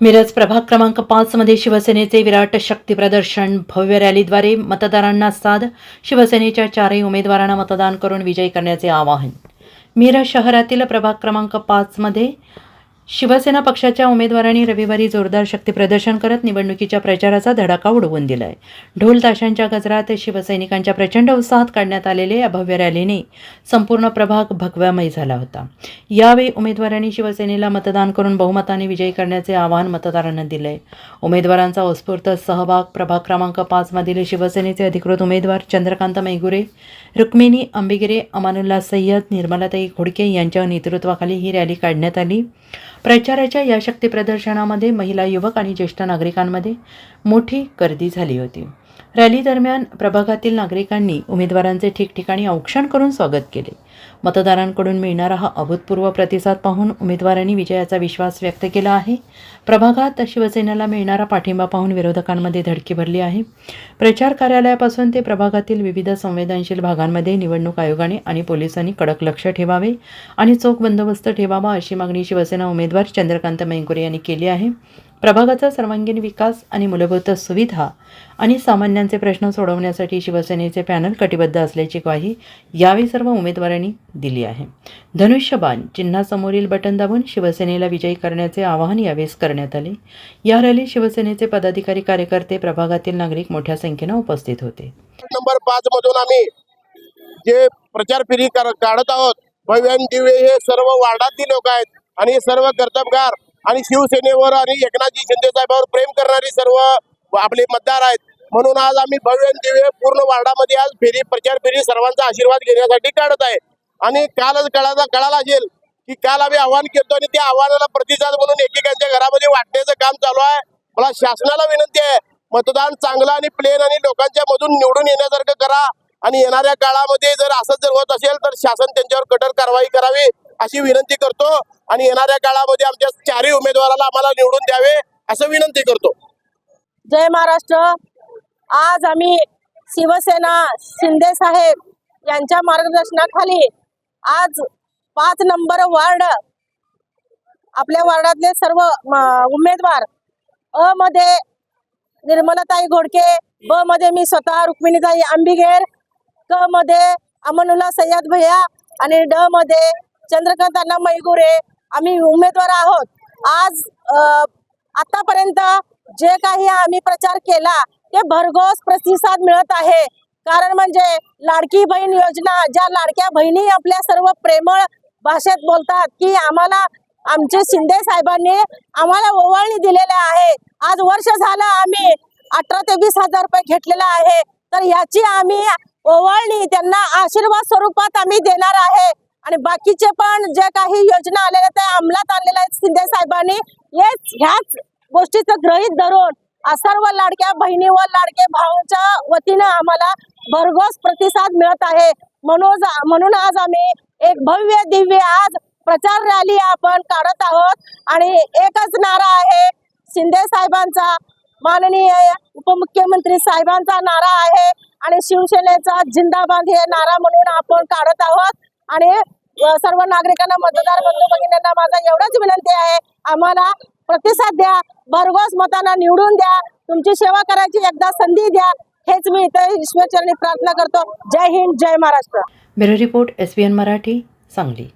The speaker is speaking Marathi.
मिरज प्रभाग क्रमांक पाचमध्ये शिवसेनेचे विराट शक्ती प्रदर्शन भव्य रॅलीद्वारे मतदारांना साध शिवसेनेच्या चारही उमेदवारांना मतदान करून विजयी करण्याचे आवाहन. मिरज शहरातील प्रभाग क्रमांक पाचमध्ये शिवसेना पक्षाच्या उमेदवारांनी रविवारी जोरदार शक्ती प्रदर्शन करत निवडणुकीच्या प्रचाराचा धडाका उडवून दिलाय. ढोल ताशांच्या गजरात शिवसैनिकांच्या प्रचंड उत्साहात काढण्यात आलेले या भव्य रॅलीने संपूर्ण प्रभाग भगव्यामय झाला होता. यावेळी उमेदवारांनी शिवसेनेला मतदान करून बहुमताने विजयी करण्याचे आवाहन मतदारांना दिलंय. उमेदवारांचा उत्स्फूर्त सहभाग प्रभाग क्रमांक पाचमधील शिवसेनेचे अधिकृत उमेदवार चंद्रकांत मैगुरे रुक्मिणी अंबिगिरे अमानुल्ला सय्यद निर्मलाताई घोडके यांच्या नेतृत्वाखाली ही रॅली काढण्यात आली. प्रचाराच्या या शक्ती प्रदर्शनामध्ये महिला युवक आणि ज्येष्ठ नागरिकांमध्ये मोठी गर्दी झाली होती. रॅली दरम्यान प्रभागातील नागरिकांनी उमेदवारांचे ठिकठिकाणी औक्षण करून स्वागत केले. मतदारांकडून मिळणारा हा अभूतपूर्व प्रतिसाद पाहून उमेदवारांनी विजयाचा विश्वास व्यक्त केला आहे. प्रभागात शिवसेनेला मिळणारा पाठिंबा पाहून विरोधकांमध्ये धडकी भरली आहे. प्रचार कार्यालयापासून ते प्रभागातील विविध संवेदनशील भागांमध्ये निवडणूक आयोगाने आणि पोलिसांनी कडक लक्ष ठेवावे आणि चोख बंदोबस्त ठेवावा अशी मागणी शिवसेना उमेदवार चंद्रकांत मैंकुरे यांनी केली आहे. प्रभागाचा सर्वांगीण विकास आणि मूलभूत सुविधा आणि सामान्यांचे प्रश्न सोडवण्यासाठी शिवसेनेचे पॅनल कटिबद्ध असल्याची ग्वाही यावेळी सर्व उमेदवारांनी दिली आहे. धनुष्यबाण चिन्हासमोरील बटन दाबून शिवसेनेला विजयी करण्याचे आवाहन यावेळेस करण्यात आले. या रॅलीत शिवसेनेचे पदाधिकारी कार्यकर्ते प्रभागातील नागरिक मोठ्या संख्येनं उपस्थित होते. नंबर पाच मधून आम्ही जे प्रचार फेरी काढत आहोत भव्यान दिवे हे सर्व वार्डातील लोक आहेत आणि सर्व कर्तबगार आणि शिवसेनेवर आणि एकनाथजी शिंदे साहेबांवर प्रेम करणारी सर्व आपले मतदार आहेत. म्हणून आज आम्ही भव्य दिव्य पूर्ण वार्डामध्ये आज फेरी प्रचार फेरी सर्वांचा आशीर्वाद घेण्यासाठी काढत आहे. आणि कालच कळाला कळाला असेल की काल आम्ही आव्हान केलं आणि त्या आव्हानाला प्रतिसाद म्हणून एकेकांच्या घरामध्ये वाटण्याचं काम चालू आहे. मला शासनाला विनंती आहे मतदान चांगलं आणि प्लेन आणि लोकांच्या मधून निवडून येण्यासारखं करा. आणि येणाऱ्या काळामध्ये जर असंच जर होत असेल तर शासन त्यांच्यावर कठोर कारवाई करावी. अशी विनंती करतो आणि येणाऱ्या काळामध्ये आमच्या चारही उमेदवाराला आम्हाला निवडून द्यावे असं विनंती करतो. जय महाराष्ट्र. आज आम्ही शिवसेना शिंदे साहेब यांच्या मार्गदर्शनाखाली आज पाच नंबर वार्ड आपल्या वार्डातले सर्व उमेदवार अ मध्ये निर्मलाताई घोडके ब मध्ये मी स्वतः रुक्मिणीताई आंबिगेर क मध्ये अमनुल्ला सय्यद भैया आणि ड मध्ये चंद्रकांत अण्णा मैगुरे आम्ही उमेदवार आहोत. आज आतापर्यंत जे काही आम्ही प्रचार केला ते भरघोस प्रतिसाद मिळत आहे. कारण म्हणजे लाडकी बहीण योजना ज्या लाडक्या बहिणी आपल्या सर्व प्रेमळ भाषेत बोलतात की आम्हाला आमचे शिंदे साहेबांनी आम्हाला ओवाळणी दिलेल्या आहे. आज वर्ष झालं आम्ही अठरा ते वीस हजार रुपये घेतलेला आहे. तर याची आम्ही ओवाळणी त्यांना आशीर्वाद स्वरूपात आम्ही देणार आहे. आणि बाकीचे पण जे काही योजना आलेल्या त्या अंमलात आणलेल्या आहेत शिंदे साहेबांनी हेच ह्याच गोष्टीचं ग्रहित धरून आ सर्व लाडक्या बहिणी व लाडके भाऊंच्या वतीनं आम्हाला भरघोस प्रतिसाद मिळत आहे. म्हणून म्हणून आज आम्ही एक भव्य दिव्य आज प्रचार रॅली आपण काढत आहोत. आणि एकच नारा आहे शिंदे साहेबांचा माननीय उपमुख्यमंत्री साहेबांचा नारा आहे. आणि शिवसेनेचा जिंदाबाद हे नारा म्हणून आपण काढत आहोत. आणि सर्व नागरिकांना मतदार बंधू भगिनींना माझा एवढंच विनंती आहे. आम्हाला प्रतिसाद द्या भरघोस मतांना निवडून द्या तुमची सेवा करायची एकदा संधी द्या. हेच मी इथे ईश्वरचरणी प्रार्थना करतो. जय हिंद जय Maharashtra. Bureau report S Marathi Sangli.